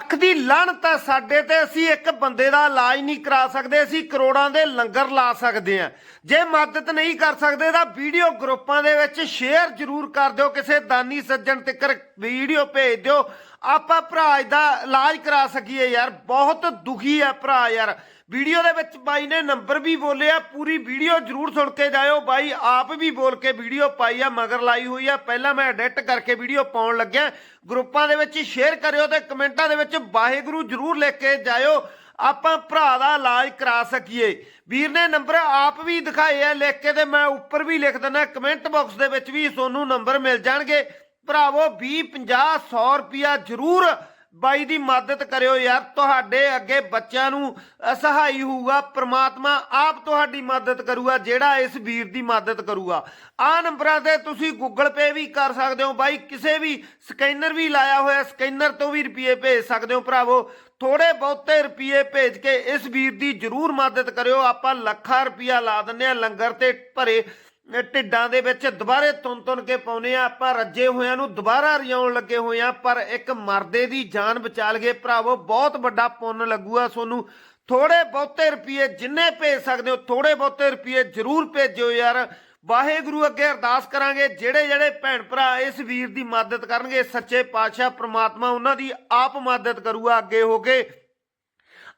ਅੱਖ ਦੀ ਲਾਹਨਤ ਹੈ ਸਾਡੇ ਤੇ। ਅਸੀਂ ਇੱਕ ਬੰਦੇ ਦਾ ਇਲਾਜ ਨਹੀਂ ਕਰਾ ਸਕਦੇ, ਅਸੀਂ ਕਰੋੜਾਂ ਦੇ ਲੰਗਰ ਲਾ ਸਕਦੇ ਹਾਂ। ਜੇ ਮਦਦ ਨਹੀਂ ਕਰ ਸਕਦੇ ਤਾਂ ਵੀਡੀਓ ਗਰੁੱਪਾਂ ਦੇ ਵਿੱਚ ਸ਼ੇਅਰ ਜ਼ਰੂਰ ਕਰ ਦਿਓ, ਕਿਸੇ ਦਾਨੀ ਸੱਜਣ ਤੱਕ ਵੀਡੀਓ ਭੇਜ ਦਿਓ। ਆਪਾਂ ਭਰਾ ਦਾ ਇਲਾਜ ਕਰਾ ਸਕੀਏ ਯਾਰ। ਬਹੁਤ ਦੁਖੀ ਹੈ ਭਰਾ ਯਾਰ। ਵੀਡੀਓ ਦੇ ਵਿੱਚ ਬਾਈ ਨੇ ਨੰਬਰ ਵੀ ਬੋਲਿਆ। ਪੂਰੀ ਵੀਡੀਓ ਜਰੂਰ ਸੁਣ ਕੇ ਜਾਇਓ। ਬਾਈ ਆਪ ਵੀ ਬੋਲ ਕੇ ਵੀਡੀਓ ਪਾਈ ਆ, ਮਗਰ ਲਾਈ ਹੋਈ ਆ। ਪਹਿਲਾਂ ਮੈਂ ਐਡਿਟ ਕਰਕੇ ਵੀਡੀਓ ਪਾਉਣ ਲੱਗਿਆ। ਗਰੁੱਪਾਂ ਦੇ ਵਿੱਚ ਸ਼ੇਅਰ ਕਰਿਓ ਤੇ ਕਮੈਂਟਾਂ ਦੇ ਵਿੱਚ ਵਾਹਿਗੁਰੂ ਜਰੂਰ ਲਿਖ ਕੇ ਜਾਇਓ। ਆਪਾਂ ਭਰਾ ਦਾ ਇਲਾਜ ਕਰਾ ਸਕੀਏ। ਵੀਰ ਨੇ ਨੰਬਰ ਆਪ ਵੀ ਦਿਖਾਏ ਆ ਲਿਖ ਕੇ ਤੇ ਮੈਂ ਉੱਪਰ ਵੀ ਲਿਖ ਦਿੰਦਾ। ਕਮੈਂਟ ਬਾਕਸ ਦੇ ਵਿੱਚ ਵੀ ਤੁਹਾਨੂੰ ਨੰਬਰ ਮਿਲ ਜਾਣਗੇ। ਭਰਾਵੋ 20 50 100 ਰੁਪਿਆ ਜਰੂਰ ਬਾਈ ਦੀ ਮਦਦ ਕਰਿਓ ਯਾਰ। ਤੁਹਾਡੇ ਅੱਗੇ ਬੱਚਿਆਂ ਨੂੰ ਸਹਾਈ ਹੋਊਗਾ, ਪ੍ਰਮਾਤਮਾ ਆਪ ਤੁਹਾਡੀ ਮਦਦ ਕਰੂਗਾ, ਜਿਹੜਾ ਇਸ ਵੀਰ ਦੀ ਮਦਦ ਕਰੂਗਾ। ਆ ਨੰਬਰਾਂ ਤੇ ਤੁਸੀਂ ਗੂਗਲ ਪੇ ਵੀ ਕਰ ਸਕਦੇ ਹੋ ਬਾਈ। ਕਿਸੇ ਵੀ ਸਕੈਨਰ ਵੀ ਲਾਇਆ ਹੋਇਆ, ਸਕੈਨਰ ਤੋਂ ਵੀ ਰੁਪਏ ਭੇਜ ਸਕਦੇ ਹੋ ਭਰਾਵੋ। ਥੋੜੇ ਬਹੁਤੇ ਰੁਪਏ ਭੇਜ ਕੇ ਇਸ ਵੀਰ ਦੀ ਜਰੂਰ ਮਦਦ ਕਰਿਓ। ਆਪਾਂ ਲੱਖਾਂ ਰੁਪਿਆ ਲਾ ਦਿੰਨੇ ਆ ਲੰਗਰ ਤੇ ਭਰੇ ਢਿੱਡਾਂ ਦੇ ਵਿੱਚ ਦੁਬਾਰੇ ਤੁੰਨ ਤੁੰਨ ਕੇ ਪਾਉਨੇ ਆ ਆਪਾਂ ਰੱਜੇ ਹੋਇਆਂ ਨੂੰ ਦੁਬਾਰਾ ਰਿਆਉਣ ਲੱਗੇ ਹੋਏ ਆ ਪਰ ਇੱਕ ਮਰਦੇ ਦੀ ਜਾਨ ਬਚਾ ਲਗੇ ਭਰਾਵੋ, ਬਹੁਤ ਵੱਡਾ ਪੁੰਨ ਲੱਗੂਗਾ ਤੁਹਾਨੂੰ। ਥੋੜੇ ਬਹੁਤੇ ਰੁਪਏ ਜਿੰਨੇ ਭੇਜ ਸਕਦੇ ਹੋ ਥੋੜੇ ਬਹੁਤੇ ਰੁਪਏ ਜ਼ਰੂਰ ਭੇਜਿਓ ਯਾਰ। ਵਾਹਿਗੁਰੂ ਅੱਗੇ ਅਰਦਾਸ ਕਰਾਂਗੇ, ਜਿਹੜੇ ਜਿਹੜੇ ਭੈਣ ਭਰਾ ਇਸ ਵੀਰ ਦੀ ਮਦਦ ਕਰਨਗੇ, ਸੱਚੇ ਪਾਤਸ਼ਾਹ ਪ੍ਰਮਾਤਮਾ ਉਹਨਾਂ ਦੀ ਆਪ ਮਦਦ ਕਰੂਗਾ ਅੱਗੇ ਹੋ ਕੇ।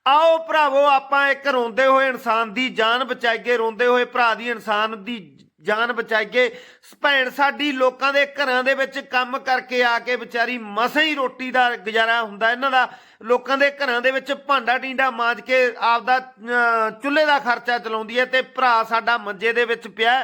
ਆਓ ਭਰਾਵੋ, ਆਪਾਂ ਇੱਕ ਰੋਂਦੇ ਹੋਏ ਇਨਸਾਨ ਦੀ ਜਾਨ ਬਚਾਈਏ। ਰੋਂਦੇ ਹੋਏ ਭਰਾ ਦੀ ਇਨਸਾਨ ਦੀ ਜਾਨ ਬਚਾਈਏ। ਭੈਣ, ਸਾਡੀ ਲੋਕਾਂ ਦੇ ਘਰਾਂ ਦੇ ਵਿੱਚ ਕੰਮ ਕਰਕੇ ਆ ਕੇ ਵਿਚਾਰੀ ਮਸਾਂ ਹੀ ਰੋਟੀ ਦਾ ਗੁਜ਼ਾਰਾ ਹੁੰਦਾ। ਇਹਨਾਂ ਦਾ ਲੋਕਾਂ ਦੇ ਘਰਾਂ ਦੇ ਵਿੱਚ ਭਾਂਡਾ ਟੀਂਡਾ ਮਾਂਜ ਕੇ ਆਪਦਾ ਚੁੱਲ੍ਹੇ ਦਾ ਖਰਚਾ ਚਲਾਉਂਦੀ ਹੈ ਤੇ ਭਰਾ ਸਾਡਾ ਮੰਜੇ ਦੇ ਵਿੱਚ ਪਿਆ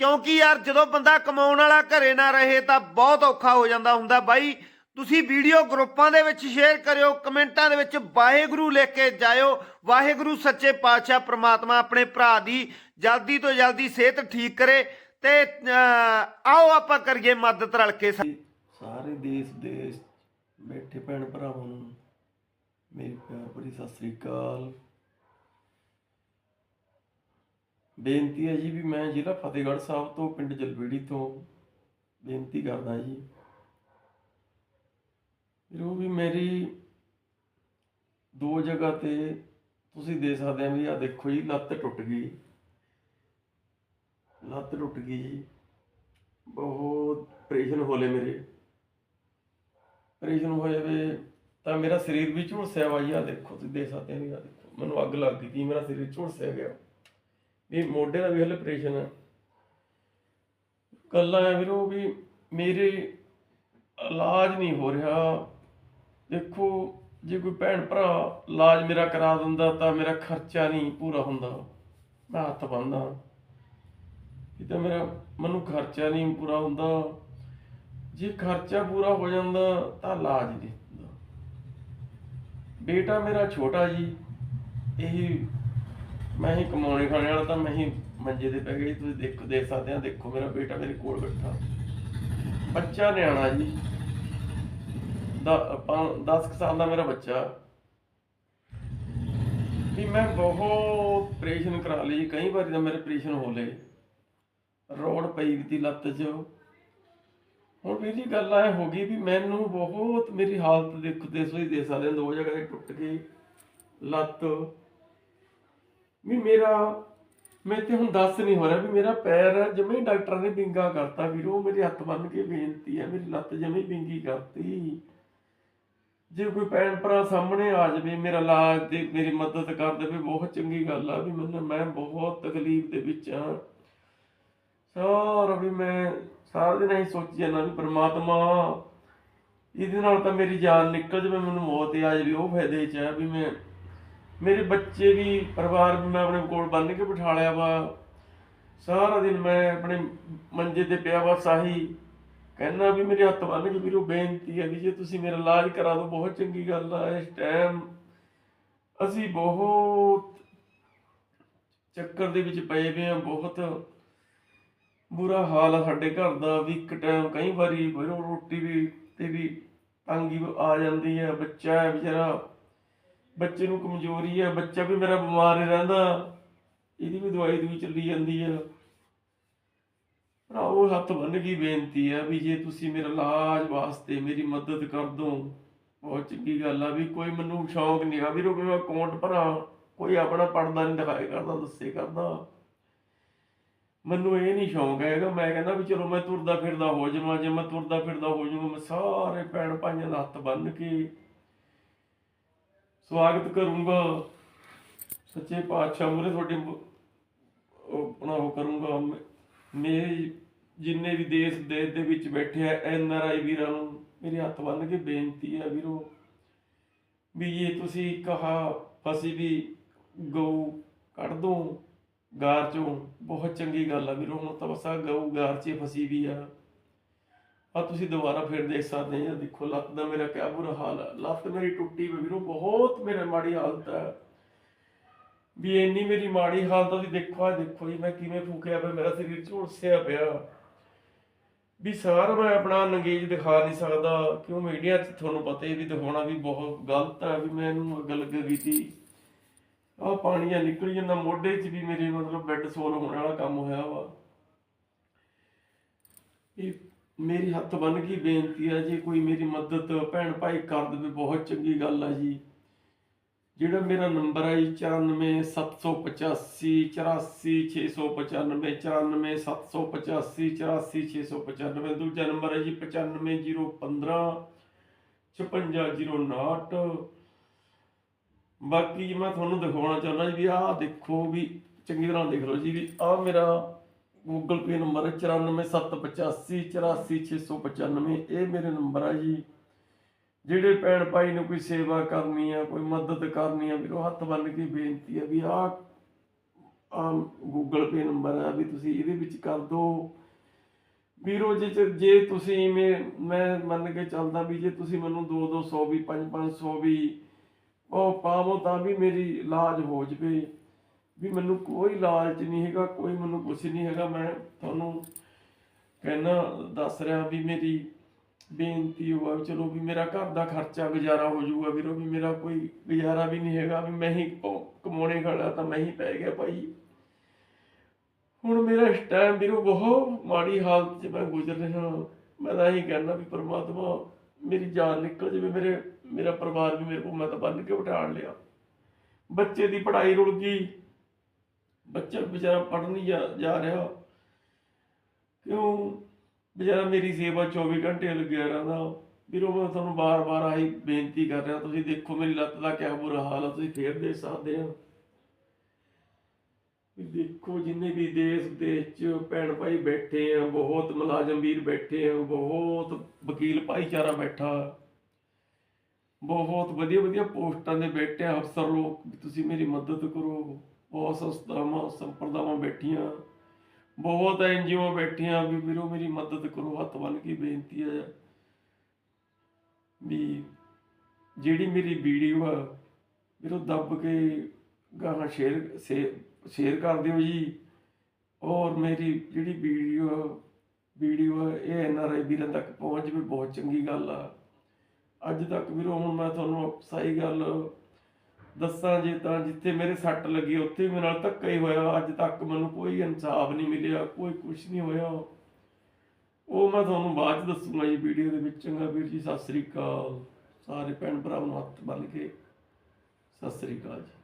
ਕਿਉਂਕਿ ਯਾਰ ਜਦੋਂ ਬੰਦਾ ਕਮਾਉਣ ਵਾਲਾ ਘਰੇ ਨਾ ਰਹੇ ਤਾਂ ਬਹੁਤ ਔਖਾ ਹੋ ਜਾਂਦਾ ਹੁੰਦਾ ਬਾਈ। ਤੁਸੀਂ ਵੀਡੀਓ ਗਰੁੱਪਾਂ ਦੇ ਵਿੱਚ ਸ਼ੇਅਰ ਕਰਿਓ, ਕਮੈਂਟਾਂ ਦੇ ਵਿੱਚ ਵਾਹਿਗੁਰੂ ਲਿਖ ਕੇ ਜਾਇਓ। ਵਾਹਿਗੁਰੂ ਸੱਚੇ ਪਾਤਸ਼ਾਹ ਪ੍ਰਮਾਤਮਾ ਆਪਣੇ ਭਰਾ ਦੀ ਜਲਦੀ ਤੋਂ ਜਲਦੀ ਸਿਹਤ ਠੀਕ ਕਰੇ ਤੇ ਆਓ ਆਪਾਂ ਕਰੀਏ ਮਦਦ ਰਲ ਕੇ ਸਾਰੇ ਦੇਸ਼ ਦੇ ਬੈਠੇ ਭੈਣ ਭਰਾਵਾਂ ਨੂੰ, ਮੇਰੀ ਪਿਆਰ ਭਰੀ ਸਤਿ ਸ੍ਰੀ ਅਕਾਲ। ਬੇਨਤੀ ਹੈ ਜੀ ਵੀ ਮੈਂ ਜ਼ਿਲ੍ਹਾ ਫਤਿਹਗੜ੍ਹ ਸਾਹਿਬ ਤੋਂ, ਪਿੰਡ ਜਲਵੇੜੀ ਤੋਂ ਬੇਨਤੀ ਕਰਦਾ ਜੀ। ਵੀਰੋ ਵੀ ਮੇਰੀ ਦੋ ਜਗ੍ਹਾ ਤੇ ਤੁਸੀਂ ਦੇ ਸਕਦੇ ਆ ਵੀ ਆ ਦੇਖੋ ਜੀ, ਲੱਤ ਟੁੱਟ ਗਈ। ਲੱਤ ਟੁੱਟ ਗਈ ਜੀ। ਬਹੁਤ ਪ੍ਰੇਸ਼ਨ ਹੋਲੇ ਮੇਰੇ। ਪ੍ਰੇਸ਼ਨ ਹੋਏ ਵੇ ਤਾਂ ਮੇਰਾ ਸਰੀਰ ਵੀ ਝੁਲਸਿਆ ਵਾ ਜੀ ਆ ਦੇਖੋ ਤੁਸੀਂ ਦੇ ਸਕਦੇ ਹੋ ਆ ਦੇਖੋ। ਮੈਨੂੰ ਅੱਗ ਲੱਗ ਗਈ ਜੀ ਮੇਰਾ ਸਰੀਰ ਝੁਲਸਿਆ ਗਿਆ। ਵੀ ਮੋਢੇ ਦਾ ਵੀ ਹਲੇ ਪ੍ਰੇਸ਼ਨ ਹੈ ਕੱਲਾ ਹੈ ਵੀਰੋ ਵੀ ਮੇਰੇ ਇਲਾਜ ਨਹੀਂ ਹੋ ਰਿਹਾ। ਦੇਖੋ, ਜੇ ਕੋਈ ਭੈਣ ਭਰਾ ਇਲਾਜ ਮੇਰਾ ਕਰਾ ਦਿੰਦਾ ਤਾਂ ਮੇਰਾ ਖਰਚਾ ਨਹੀਂ ਪੂਰਾ ਹੁੰਦਾ। ਮੈਂ ਹੱਥ ਬੰਨਦਾ। ਇਹ ਤਾਂ ਮੇਰਾ ਮੈਨੂੰ ਖਰਚਾ ਨਹੀਂ ਪੂਰਾ ਹੁੰਦਾ। ਜੇ ਖਰਚਾ ਪੂਰਾ ਹੋ ਜਾਂਦਾ ਤਾਂ ਇਲਾਜ ਨਹੀਂ ਹੁੰਦਾ। ਬੇਟਾ ਮੇਰਾ ਛੋਟਾ ਜੀ, ਇਹ ਮੈਂ ਹੀ ਕਮਾਉਣੇ ਖਾਣੇ ਵਾਲਾ ਤਾਂ ਮੈਂ ਹੀ ਮੰਜੇ ਤੇ ਪੈ ਗਈ ਤੁਸੀਂ ਦੇਖੋ ਦੇਖ ਸਕਦੇ ਆ, ਦੇਖੋ ਮੇਰਾ ਬੇਟਾ ਮੇਰੇ ਕੋਲ ਬੈਠਾ। ਬੱਚਾ ਨਿਆਣਾ ਜੀ। 10 ਸਾਲ ਦਾ ਮੇਰਾ ਬੱਚਾ। ਵੀ ਮੈਂ ਬਹੁਤ ਆਪਰੇਸ਼ਨ ਕਰਾ ਲਈ, ਕਈ ਵਾਰੀ ਤਾਂ ਮੇਰੇ ਆਪਰੇਸ਼ਨ ਹੋ ਲਏ। ਰੋੜ ਪਈ ਵੀ ਤੀ ਲੱਤ 'ਚ। ਹੁਣ ਵੀਰ ਜੀ ਗੱਲ ਐ ਹੋ ਗਈ ਵੀ ਮੈਨੂੰ ਬਹੁਤ ਮੇਰੀ ਹਾਲਤ ਦੇਖੋ ਦੇਖੋ ਦੇ ਸਕਦੇ ਦੋ ਜਗ੍ਹਾ ਤੇ ਟੁੱਟ ਗਈ, ਲੱਤ। ਵੀ ਮੇਰਾ, ਮੈਂ ਤੇ ਹੁਣ ਦੱਸ ਨਹੀਂ ਹੋ ਰਿਹਾ ਵੀ ਮੇਰਾ ਪੈਰ ਜਮੇ ਡਾਕਟਰ ਨੇ ਬਿੰਗਾ ਕਰਤਾ ਵੀਰੋ ਮੇਰੇ ਹੱਥ ਬੰਨ ਕੇ ਬੇਨਤੀ ਹੈ, ਮੇਰੀ ਲੱਤ ਜਮੇ ਬਿੰਗੀ ਕਰਤੀ। ਜੇ ਕੋਈ ਭੈਣ ਭਰਾ ਸਾਹਮਣੇ ਆ ਜਾਵੇ, ਮੇਰਾ ਇਲਾਜ ਦੇ, ਮੇਰੀ ਮਦਦ ਕਰ ਦੇਵੇ, ਬਹੁਤ ਚੰਗੀ ਗੱਲ ਆ ਵੀ ਮੈਨੂੰ, ਮੈਂ ਬਹੁਤ ਤਕਲੀਫ ਦੇ ਵਿੱਚ ਆ। ਸਾਰਾ ਵੀ ਮੈਂ ਸਾਰਾ ਦਿਨ ਇਹੀ ਸੋਚੀ ਜਾਂਦਾ ਵੀ ਪ੍ਰਮਾਤਮਾ, ਇਹਦੇ ਨਾਲ ਤਾਂ ਮੇਰੀ ਜਾਨ ਨਿਕਲ ਜਾਵੇ, ਮੈਨੂੰ ਮੌਤ ਆ ਜਾਵੇ, ਉਹ ਫਾਇਦੇ ਚ ਆ ਵੀ ਮੈਂ, ਮੇਰੇ ਬੱਚੇ ਵੀ, ਪਰਿਵਾਰ ਵੀ ਮੈਂ ਆਪਣੇ ਕੋਲ ਬੰਨ ਕੇ ਬਿਠਾ ਲਿਆ ਵਾ। ਸਾਰਾ ਦਿਨ ਮੈਂ ਆਪਣੇ ਮੰਜੇ ਤੇ ਪਿਆ ਵਾ, ਸਾਹੀ ਕਹਿੰਦਾ ਵੀ ਮੇਰੇ ਹੱਥ ਬੰਨ ਕੇ ਵੀਰੋ ਬੇਨਤੀ ਹੈ ਵੀ ਜੇ ਤੁਸੀਂ ਮੇਰਾ ਇਲਾਜ ਕਰਾ ਦਿਓ, ਬਹੁਤ ਚੰਗੀ ਗੱਲ ਆ, ਇਸ ਟਾਈਮ ਅਸੀਂ ਬਹੁਤ ਚੱਕਰ ਦੇ ਵਿੱਚ ਪਏ ਵੇ ਆ ਬਹੁਤ ਬੁਰਾ ਹਾਲ ਆ ਸਾਡੇ ਘਰ ਦਾ, ਵੀ ਇੱਕ ਟਾਈਮ ਕਈ ਵਾਰੀ ਵੀਰੋ ਰੋਟੀ ਵੀ ਤੇ ਵੀ ਤੰਗੀ ਆ ਜਾਂਦੀ ਹੈ, ਬੱਚਾ ਹੈ ਵਿਚਾਰਾ, ਬੱਚੇ ਨੂੰ ਕਮਜ਼ੋਰੀ ਹੈ, ਬੱਚਾ ਵੀ ਮੇਰਾ ਬਿਮਾਰ ਹੀ ਰਹਿੰਦਾ, ਇਹਦੀ ਵੀ ਦਵਾਈ ਦੂਈ ਚੱਲੀ ਜਾਂਦੀ ਹੈ ਭਰਾਵੋ, ਹੱਥ ਬੰਨ ਕੇ ਬੇਨਤੀ ਹੈ ਵੀ ਜੇ ਤੁਸੀਂ ਮੇਰਾ ਇਲਾਜ ਵਾਸਤੇ ਮੇਰੀ ਮਦਦ ਕਰ ਦੋ, ਬਹੁਤ ਚੰਗੀ ਗੱਲ ਆ ਵੀ ਕੋਈ ਮੈਨੂੰ ਸ਼ੌਂਕ ਨਹੀਂ ਆ ਵੀ ਰੋ ਮੈਂ ਅਕਾਊਂਟ ਭਰਾ, ਕੋਈ ਆਪਣਾ ਪੜਦਾ ਨਹੀਂ ਦਿਖਾਏ ਕਰਦਾ, ਦੱਸੇ ਕਰਦਾ। ਮੈਨੂੰ ਇਹ ਨਹੀਂ ਸ਼ੌਂਕ ਹੈਗਾ। ਮੈਂ ਕਹਿੰਦਾ ਵੀ ਚਲੋ, ਮੈਂ ਤੁਰਦਾ ਫਿਰਦਾ ਹੋ ਜਾਵਾਂ, ਜੇ ਮੈਂ ਤੁਰਦਾ ਫਿਰਦਾ ਹੋ ਜਾਵਾਂ ਮੈਂ ਸਾਰੇ ਭੈਣ ਭਾਈਆਂ ਦਾ ਹੱਥ ਬੰਨ ਕੇ ਸਵਾਗਤ ਕਰੂੰਗਾ। ਸੱਚੇ ਪਾਤਸ਼ਾਹ, ਮੂਹਰੇ ਤੁਹਾਡੇ ਆਪਣਾ ਉਹ ਕਰੂੰਗਾ, ਮੈਂ- ਮੇਰੇ ਜਿੰਨੇ ਵੀ ਦੇਸ਼ ਦੇਸ਼ ਦੇ ਵਿੱਚ ਬੈਠੇ ਆ, ਐਨ ਆਰ ਆਈ ਵੀਰਾਂ ਨੂੰ ਮੇਰੇ ਹੱਥ ਬੰਨ੍ਹ ਕੇ ਬੇਨਤੀ ਹੈ ਵੀਰੋ ਵੀ ਜੇ ਤੁਸੀਂ ਕਹਾ ਫਸੀ ਵੀ ਗਊ ਕੱਢ ਦੋ, ਗਾਰ ਚੋਂ, ਬਹੁਤ ਚੰਗੀ ਗੱਲ ਆ ਵੀਰੋ, ਹੁਣ ਤਾਂ ਬਸ ਆਹ ਗਊ ਗਾਰ 'ਚ ਫਸੀ ਵੀ ਆ। ਆ ਤੁਸੀਂ ਦੁਬਾਰਾ ਫਿਰ ਦੇਖ ਸਕਦੇ ਆ, ਦੇਖੋ ਲੱਤ ਦਾ ਮੇਰਾ ਕਿਆ ਬੁਰਾ ਹਾਲ ਆ, ਲੱਤ ਮੇਰੀ ਟੁੱਟੀ ਵੀ ਵੀਰੋ, ਬਹੁਤ ਮੇਰੇ ਮਾੜੀ ਹਾਲਤ ਹੈ ਵੀ ਇੰਨੀ ਮੇਰੀ ਮਾੜੀ ਹਾਲਤ ਆ ਵੀ ਦੇਖੋ ਆ ਦੇਖੋ ਜੀ, ਮੈਂ ਕਿਵੇਂ ਫੂਕਿਆ ਪਿਆ, ਮੇਰਾ ਸਰੀਰ ਝੁਲਸਿਆ ਪਿਆ। ਵੀ ਸਾਰ ਮੈਂ ਆਪਣਾ ਨੰਗੇਜ ਦਿਖਾ ਨਹੀਂ ਸਕਦਾ, ਕਿਉਂ ਮੀਡੀਆ 'ਚ ਤੁਹਾਨੂੰ ਪਤਾ ਹੀ ਵੀ ਦਿਖਾਉਣਾ ਵੀ ਬਹੁਤ ਗਲਤ ਹੈ ਵੀ ਮੈਨੂੰ ਅੱਗ ਲੱਗ ਗਈ ਸੀ। ਆਹ ਪਾਣੀਆਂ ਆ ਨਿਕਲ ਜਾਂਦਾ, ਮੋਢੇ 'ਚ ਵੀ ਮੇਰੇ ਮਤਲਬ ਬੈੱਡ ਸੋਲ ਹੋਣ ਵਾਲਾ ਕੰਮ ਹੋਇਆ ਵਾ। ਇਹ ਮੇਰੀ ਹੱਥ ਬੰਨ ਕੇ ਬੇਨਤੀ ਆ ਜੇ, ਕੋਈ ਮੇਰੀ ਮਦਦ, ਭੈਣ ਭਾਈ ਕਰ ਦੇਵੇ ਬਹੁਤ ਚੰਗੀ ਗੱਲ ਆ ਜੀ। ਜਿਹੜਾ ਮੇਰਾ ਨੰਬਰ ਹੈ ਜੀ 94785 84695 94785 84695 ਦੂਜਾ ਨੰਬਰ ਹੈ ਜੀ 95015 56059 ਬਾਕੀ ਮੈਂ ਤੁਹਾਨੂੰ ਦਿਖਾਉਣਾ ਚਾਹੁੰਦਾ ਜੀ ਵੀ ਆਹ ਦੇਖੋ ਵੀ, ਚੰਗੀ ਤਰ੍ਹਾਂ ਦੇਖ ਲਓ ਜੀ ਵੀ ਆਹ ਮੇਰਾ ਗੂਗਲ ਪੇ ਨੰਬਰ ਹੈ 94785 84695 ਇਹ ਮੇਰੇ ਨੰਬਰ ਆ ਜੀ। ਜਿਹੜੇ ਭੈਣ ਭਾਈ ਨੂੰ ਕੋਈ ਸੇਵਾ ਕਰਨੀ ਆ, ਕੋਈ ਮਦਦ ਕਰਨੀ ਆ, ਵੀ ਹੱਥ ਬੰਨ ਕੇ ਬੇਨਤੀ ਆ ਵੀ ਆਹ ਆ ਗੂਗਲ ਪੇ ਨੰਬਰ ਆ ਵੀ ਤੁਸੀਂ ਇਹਦੇ ਵਿੱਚ ਕਰ ਦਿਓ ਵੀਰੋ, ਜੇ ਚ- ਜੇ ਤੁਸੀਂ ਮੈਂ ਮੈਂ ਮੰਨ ਕੇ ਚੱਲਦਾ ਵੀ ਜੇ ਤੁਸੀਂ ਮੈਨੂੰ 2 200 ਵੀ 5 500 ਵੀ ਉਹ ਪਾਵੋ ਤਾਂ ਵੀ ਮੇਰੀ ਇਲਾਜ ਹੋ ਜਵੇ। ਵੀ ਮੈਨੂੰ ਕੋਈ ਲਾਲਚ ਨਹੀਂ ਹੈਗਾ, ਕੋਈ ਮੈਨੂੰ ਕੁਝ ਨਹੀਂ ਹੈਗਾ। ਮੈਂ ਤੁਹਾਨੂੰ ਕਹਿਣਾ ਦੱਸ ਰਿਹਾ ਵੀ ਮੇਰੀ ਬੇਨਤੀ ਹੋਆ ਵੀ ਚਲੋ ਵੀ ਮੇਰਾ ਘਰ ਦਾ ਖਰਚਾ ਗੁਜ਼ਾਰਾ ਹੋ ਜਾਊਗਾ ਵੀਰੋ, ਵੀ ਮੇਰਾ ਕੋਈ ਗੁਜ਼ਾਰਾ ਵੀ ਨਹੀਂ ਹੈਗਾ, ਵੀ ਮੈਂ ਹੀ ਕ- ਕਮਾਉਣੇ ਖੜਾ ਤਾਂ ਮੈਂ ਹੀ ਪੈ ਗਿਆ ਭਾਈ। ਹੁਣ ਮੇਰਾ ਇਸ ਟਾਈਮ ਵੀਰੋ ਬਹੁਤ ਮਾੜੀ ਹਾਲਤ 'ਚ ਮੈਂ ਗੁਜ਼ਰ ਰਿਹਾ ਮੈਂ ਤਾਂ ਇਹੀ ਕਹਿਣਾ ਵੀ ਪ੍ਰਮਾਤਮਾ ਮੇਰੀ ਜਾਨ ਨਿਕਲ ਜਾਵੇ, ਮੇਰੇ, ਮੇਰਾ ਪਰਿਵਾਰ ਵੀ ਮੇਰੇ ਕੋਲ ਮੈਂ ਤਾਂ ਬੰਨ ਕੇ ਬਿਠਾਣ ਲਿਆ। ਬੱਚੇ ਦੀ ਪੜ੍ਹਾਈ ਰੁਲ ਗਈ। ਬੱਚਾ ਵਿਚਾਰਾ ਪੜ੍ਹਨ ਨਹੀਂ ਜਾ ਜਾ ਰਿਹਾ। ਕਿਉਂ? ਵਿਚਾਰਾ ਮੇਰੀ ਸੇਵਾ 24 ਘੰਟੇ ਲੱਗਿਆ ਰਹਿੰਦਾ ਵੀਰੋ, ਮੈਂ ਤੁਹਾਨੂੰ ਬਾਰ-ਬਾਰ ਆਹੀ ਬੇਨਤੀ ਕਰ ਰਿਹਾ, ਤੁਸੀਂ ਦੇਖੋ ਮੇਰੀ ਲੱਤ ਦਾ ਕਿਆ ਬੁਰਾ ਹਾਲ ਹੈ ਤੁਸੀਂ ਫੇਰ ਦੇ ਸਕਦੇ ਆ ਵੀ ਦੇਖੋ ਜਿੰਨੇ ਵੀ ਦੇਸ਼ ਦੇਸ਼ ਚ ਭੈਣ ਭਾਈ ਬੈਠੇ ਆ, ਬਹੁਤ ਮੁਲਾਜ਼ਮ ਵੀਰ ਬੈਠੇ ਆ, ਬਹੁਤ ਵਕੀਲ ਭਾਈਚਾਰਾ ਬੈਠਾ। ਬਹੁਤ ਵਧੀਆ ਵਧੀਆ ਪੋਸਟਾਂ ਦੇ ਬੈਠੇ ਅਫਸਰ ਲੋਕ, ਵੀ ਤੁਸੀਂ ਮੇਰੀ ਮਦਦ ਕਰੋ। ਬਹੁਤ ਸੰਸਥਾਵਾਂ, ਸੰਪਰਦਾਵਾਂ ਬੈਠੀਆਂ। ਬਹੁਤ ਐਨਜੀਓ ਬੈਠੀਆਂ ਵੀ ਵੀਰੋ ਮੇਰੀ ਮਦਦ ਕਰੋ, ਹੱਥ ਬੰਨ ਕੇ ਬੇਨਤੀ ਹੈ ਵੀ ਜਿਹੜੀ ਮੇਰੀ ਵੀਡੀਓ ਆ ਵੀਰੋ ਦੱਬ ਕੇ ਗਾਹਾਂ ਸ਼ੇਅਰ ਸ਼ੇਅਰ ਕਰ ਦਿਓ ਜੀ। ਔਰ ਮੇਰੀ ਜਿਹੜੀ ਵੀਡੀਓ ਵੀਡੀਓ ਆ, ਇਹ ਐਨ ਆਰ ਆਈ ਵੀਰਾਂ ਤੱਕ ਪਹੁੰਚ ਵੀ ਬਹੁਤ ਚੰਗੀ ਗੱਲ ਆ। ਅੱਜ ਤੱਕ ਵੀਰੋ, ਹੁਣ ਮੈਂ ਤੁਹਾਨੂੰ ਸਹੀ ਗੱਲ ਦੱਸਾਂ ਜੇ ਤਾਂ ਜਿੱਥੇ ਮੇਰੇ ਸੱਟ ਲੱਗੀ, ਉੱਥੇ ਮੇਰੇ ਨਾਲ ਧੱਕਾ ਹੀ ਹੋਇਆ। ਅੱਜ ਤੱਕ ਮੈਨੂੰ ਕੋਈ ਇਨਸਾਫ ਨਹੀਂ ਮਿਲਿਆ, ਕੋਈ ਕੁਝ ਨਹੀਂ ਹੋਇਆ। ਉਹ ਮੈਂ ਤੁਹਾਨੂੰ ਬਾਅਦ ਚ ਦੱਸੂਗਾ ਜੀ, ਵੀਡੀਓ ਦੇ ਵਿੱਚ ਚੰਗਾ ਵੀਰ ਜੀ, ਸਤਿ ਸ੍ਰੀ ਅਕਾਲ। ਸਾਰੇ ਭੈਣ ਭਰਾਵਾਂ ਨੂੰ ਹੱਥ ਬੰਨ ਕੇ ਸਤਿ ਸ੍ਰੀ ਅਕਾਲ ਜੀ।